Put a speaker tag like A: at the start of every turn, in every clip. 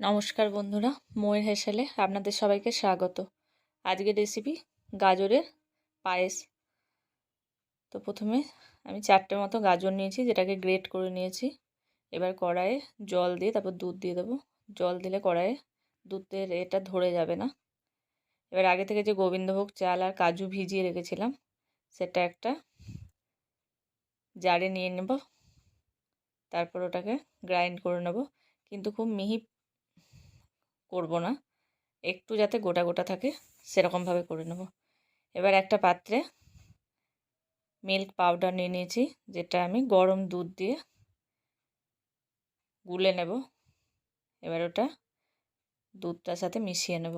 A: নমস্কার বন্ধুরা, ময়ের হেসেলে আপনাদের সবাইকে স্বাগত। আজকের রেসিপি গাজরের পায়েস। তো প্রথমে আমি চারটে মতো গাজর নিয়েছি, যেটাকে গ্রেট করে নিয়েছি। এবার কড়াইয়ে জল দিয়ে তারপর দুধ দিয়ে দেবো। জল দিলে কড়াইয়ে দুধের এটা ধরে যাবে না। এবার আগে থেকে যে গোবিন্দভোগ চাল আর কাজু ভিজিয়ে রেখেছিলাম, সেটা একটা জারে নিয়ে নেব। তারপর ওটাকে গ্রাইন্ড করে নেব। কিন্তু খুব মিহি করব না। একটু যাতে গোটা গোটা থাকে, সেরকমভাবে করে নেব। এবার একটা পাত্রে মিল্ক পাউডার নিয়ে নিয়েছি, যেটা আমি গরম দুধ দিয়ে গুলে নেব। এবার ওটা দুধটার সাথে মিশিয়ে নেব।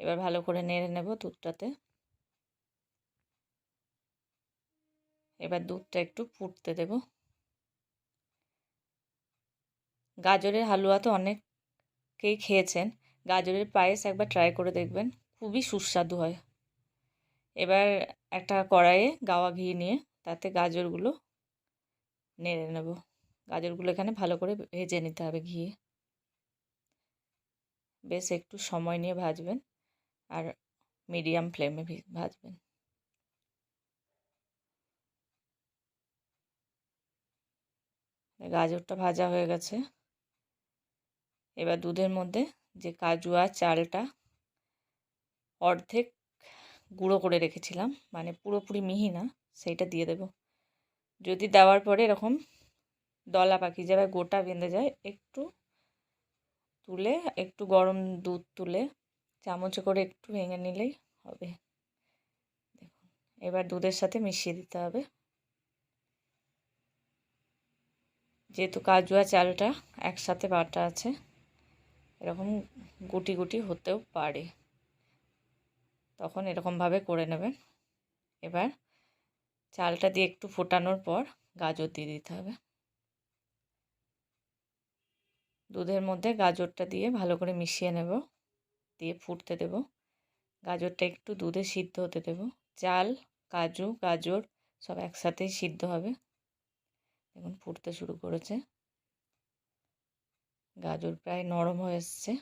A: এবার ভালো করে নেড়ে নেব দুধটাতে। এবার দুধটা একটু ফুটতে দেব। গাজরের হালুয়া তো অনেক কেই খেয়েছেন, গাজরের পায়েস একবার ট্রাই করে দেখবেন, খুবই সুস্বাদু হয়। এবার একটা কড়াইয়ে গাওয়া ঘি নিয়ে তাতে গাজরগুলো নেড়ে নেব। গাজরগুলো এখানে ভালো করে ভেজে নিতে হবে ঘি বেশ একটু সময় নিয়ে ভাজবেন আর মিডিয়াম ফ্লেমে ভাজবেন। গাজরটা ভাজা হয়ে গেছে। এবার দুধের মধ্যে যে কাজু আর চালটা অর্ধেক গুঁড়ো করে রেখেছিলাম মানে পুরোপুরি মিহি না, সেইটা দিয়ে দেব। যদি দেওয়ার পরে এরকম দলা পাখি যাবে গোটা বেঁধে যায়, একটু তুলে, একটু গরম দুধ তুলে, চামচে করে একটু ভেঙে নিলেই হবে। দেখুন, এবার দুধের সাথে মিশিয়ে দিতে হবে। যেহেতু কাজু আর চালটা একসাথে বাটা আছে এরকম গুটি গুটি হতেও পারে। তখন এরকমভাবে করে নেবেন। এবার চালটা দিয়ে একটু ফোটানোর পর গাজর দিয়ে দিতে হবে। দুধের মধ্যে গাজরটা দিয়ে ভালো করে মিশিয়ে নেব, দিয়ে ফুটতে দেব। গাজরটা একটু দুধে সিদ্ধ হতে দেব। চাল, কাজু, গাজর সব একসাথেই সিদ্ধ হবে। দেখুন, ফুটতে শুরু করেছে। গাজর প্রায় নরম হয়ে এসছে।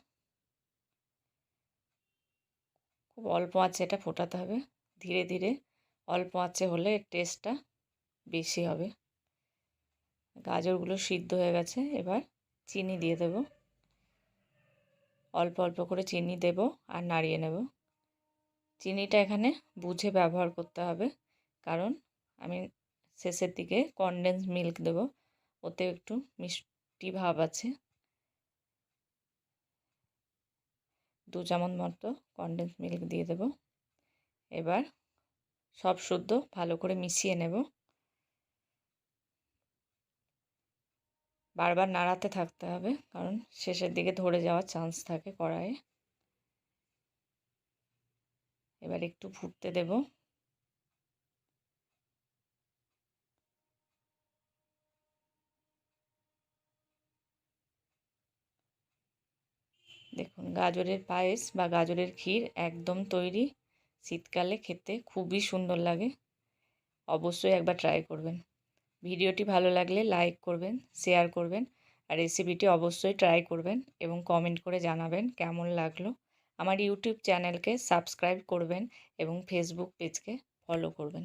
A: খুব অল্প আঁচে এটা ফোটাতে হবে। ধীরে ধীরে অল্প আঁচে হলে টেস্টটা বেশি হবে। গাজরগুলো সিদ্ধ হয়ে গেছে, এবার চিনি দিয়ে দেব। অল্প অল্প করে চিনি দেব আর নাড়িয়ে নেব। চিনিটা এখানে বুঝে ব্যবহার করতে হবে, কারণ আমি শেষের দিকে কনডেন্স মিল্ক দেব। ওতে একটু মিষ্টি ভাব আছে। দু চামচ মতো কনডেন্স মিল্ক দিয়ে দেব। এবার সব শুদ্ধ ভালো করে মিশিয়ে নেব। বারবার নাড়াতে থাকতে হবে, কারণ শেষের দিকে ধরে যাওয়ার চান্স থাকে কড়াইয়ে। এবার একটু ফুটতে দেব। দেখুন, গাজরের পায়েস বা গাজরের ক্ষীর একদম তৈরি। শীতকালে খেতে খুবই সুন্দর লাগে। অবশ্যই একবার ট্রাই করবেন। ভিডিওটি ভালো লাগলে লাইক করবেন শেয়ার করবেন আর রেসিপিটি অবশ্যই ট্রাই করবেন এবং কমেন্ট করে জানাবেন কেমন লাগল। আমার ইউটিউব চ্যানেলকে সাবস্ক্রাইব করবেন এবং ফেসবুক পেজকে ফলো করবেন।